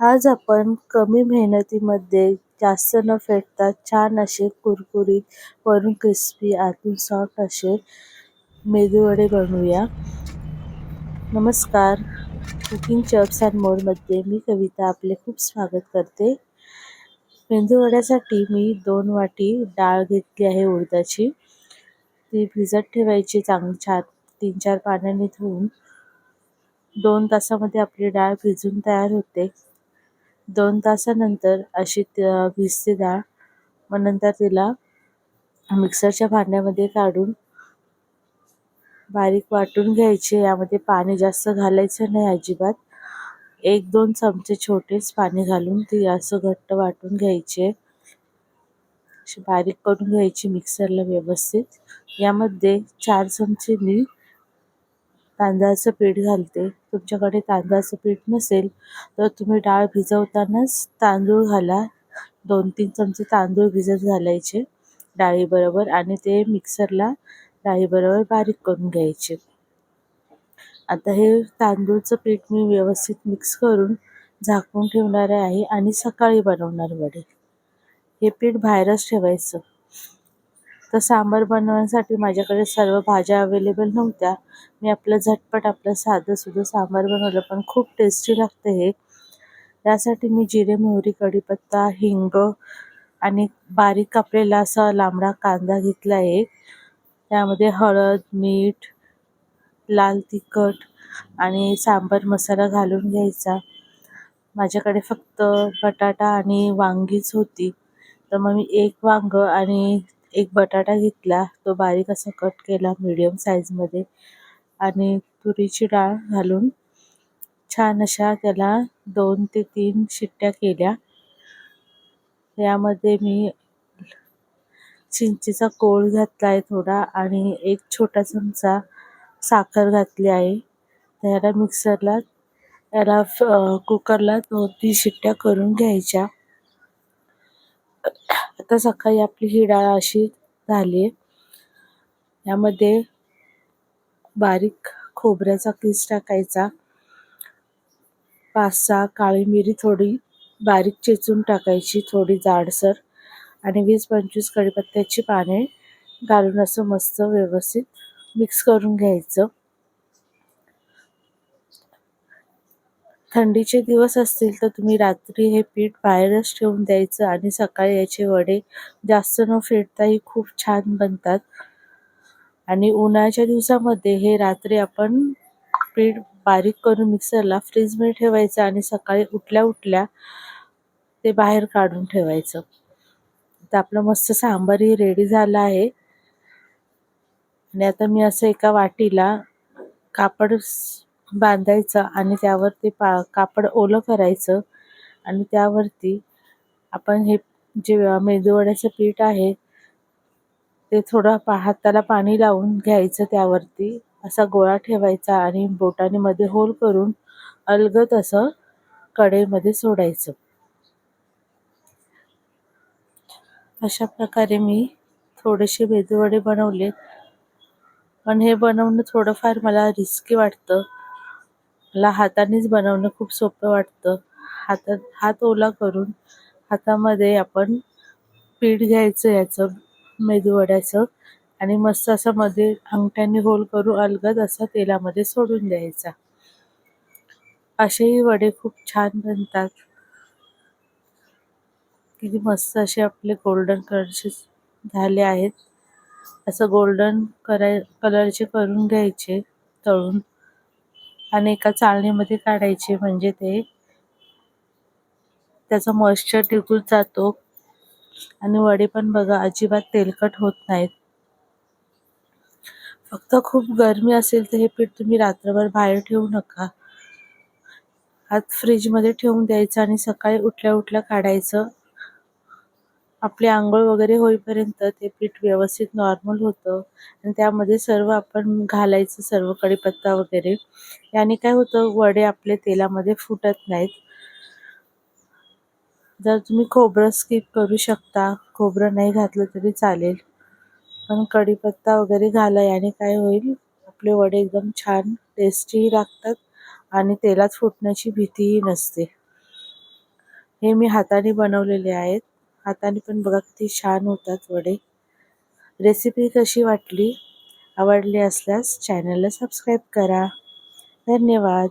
आज आपण कमी मेहनतीमध्ये जास्त न फेटता छान असे कुरकुरीत वरून क्रिस्पी आतून सॉफ्ट असे मेदूवडे बनवूया. नमस्कार. कुकिंग चप्स अँड मोडमध्ये मी कविता आपले खूप स्वागत करते. मेंदूवड्यासाठी मी दोन वाटी डाळ घेतली आहे उडदाची. ती भिजत ठेवायची चांगली छान तीन चार पाण्याने धुवून. दोन तासामध्ये आपली डाळ भिजून तयार होते. दोन तासानंतर अशी भिजते डाळ मग नंतर तिला मिक्सरच्या भांड्यामध्ये काढून बारीक वाटून घ्यायचे. यामध्ये पाणी जास्त घालायचं नाही अजिबात. एक दोन चमचे छोटेच पाणी घालून ती असं घट्ट वाटून घ्यायचे. बारीक करून घ्यायची मिक्सरला व्यवस्थित. यामध्ये चार चमचे मी तांदळाचं पीठ घालते. तुमच्याकडे तांदळाचं पीठ नसेल तर तुम्ही डाळ भिजवतानाच तांदूळ घाला. दोन तीन चमचे तांदूळ भिजत घालायचे डाळीबरोबर आणि ते मिक्सरला डाळीबरोबर बारीक करून घ्यायचे. आता हे तांदूळचं पीठ मी व्यवस्थित मिक्स करून झाकून ठेवणार आहे आणि सकाळी बनवणार वडे. हे पीठ बाहेरच ठेवायचं. तर सांबार बनवण्यासाठी माझ्याकडे सर्व भाज्या अवेलेबल नव्हत्या. मी आपलं झटपट आपलं साधंसुद्धा सांबार बनवलं पण खूप टेस्टी लागते हे. त्यासाठी मी जिरे मोहरी कढीपत्ता हिंग आणि बारीक कापलेला असा लांबडा कांदा घेतला आहे. त्यामध्ये हळद मीठ लाल तिखट आणि सांबार मसाला घालून घ्यायचा. माझ्याकडे फक्त बटाटा आणि वांगीच होती. तर मग मी एक वांग आणि एक बटाटा घेतला तो बारीक असा कट केला मीडियम साईजमध्ये आणि तुरीची डाळ घालून छान अशा त्याला दोन ते तीन शिट्ट्या केल्या. यामध्ये मी चिंचेचा कोळ घातला आहे थोडा आणि एक छोटा चमचा साखर घातली आहे. त्याला मिक्सरला याला कुकरला दोन तीन शिट्ट्या करून घ्यायच्या. आता सकाळी आपली ही डाळ अशी झाली आहे. यामध्ये बारीक खोबऱ्याचा किस टाकायचा. पाच सहा काळी मिरी थोडी बारीक चेचून टाकायची थोडी जाडसर. आणि वीस पंचवीस कढीपत्त्याची पाने घालून असं मस्त व्यवस्थित मिक्स करून घ्यायचं. थंडीचे दिवस असतील तर तुम्ही रात्री हे पीठ बाहेरच ठेवून द्यायचं आणि सकाळी याचे वडे जास्त न फेटताही खूप छान बनतात. आणि उन्हाळ्याच्या दिवसामध्ये हे रात्री आपण पीठ बारीक करून मिक्सरला फ्रीजमध्ये ठेवायचं आणि सकाळी उठल्या उठल्या ते बाहेर काढून ठेवायचं. तर आपलं मस्त सांबारही रेडी झालं आहे. आणि आता मी असं एका वाटीला कापड बांधायचं आणि त्यावर ते पा कापड ओलं करायचं. आणि त्यावरती आपण हे जे मेदूवड्याचं पीठ आहे ते थोडं पा हाताला पाणी लावून घ्यायचं त्यावरती. असा गोळा ठेवायचा आणि बोटाने मध्ये होल करून अलगद असं कढईमध्ये सोडायचं. अशा प्रकारे मी थोडेसे मेदूवडे बनवले पण हे बनवणं थोडंफार मला रिस्की वाटतं. मला हातानेच बनवणं खूप सोपं वाटतं. हातात हात ओला करून हातामध्ये आपण पीठ घ्यायचं याचं मेदूवड्याचं आणि मस्त असं मध्ये अंगठ्याने होल करून अलगद असा तेलामध्ये सोडून द्यायचा. असेही वडे खूप छान बनतात. किती मस्त असे आपले गोल्डन कलरचे झाले आहेत. असं गोल्डन कराय कलरचे करून घ्यायचे तळून. आणि एका चाळणीमध्ये काढायचे म्हणजे ते. त्याचा मॉइश्चर टिकून जातो. आणि वडे पण बघा अजिबात तेलकट होत नाहीत. फक्त खूप गरमी असेल तर हे पीठ तुम्ही रात्रभर बाहेर ठेवू नका. आत फ्रीजमध्ये ठेवून द्यायचं आणि सकाळी उठल्या उठल्या काढायचं. आपली आंघोळ वगैरे होईपर्यंत ते पीठ व्यवस्थित नॉर्मल होतं. आणि त्यामध्ये सर्व आपण घालायचं सर्व कढीपत्ता वगैरे. याने काय होतं वडे आपले तेलामध्ये फुटत नाहीत. जर तुम्ही खोबरं स्किप करू शकता खोबरं नाही घातलं तरी चालेल. पण कढीपत्ता वगैरे घाला याने काय होईल आपले वडे एकदम छान टेस्टीही लागतात आणि तेलात फुटण्याची भीतीही नसते. हे मी हाताने बनवलेले आहेत. हाताने पण बघा किती छान होतात वडे. रेसिपी कशी वाटली? आवडली असल्यास चॅनलला सबस्क्राईब करा. धन्यवाद.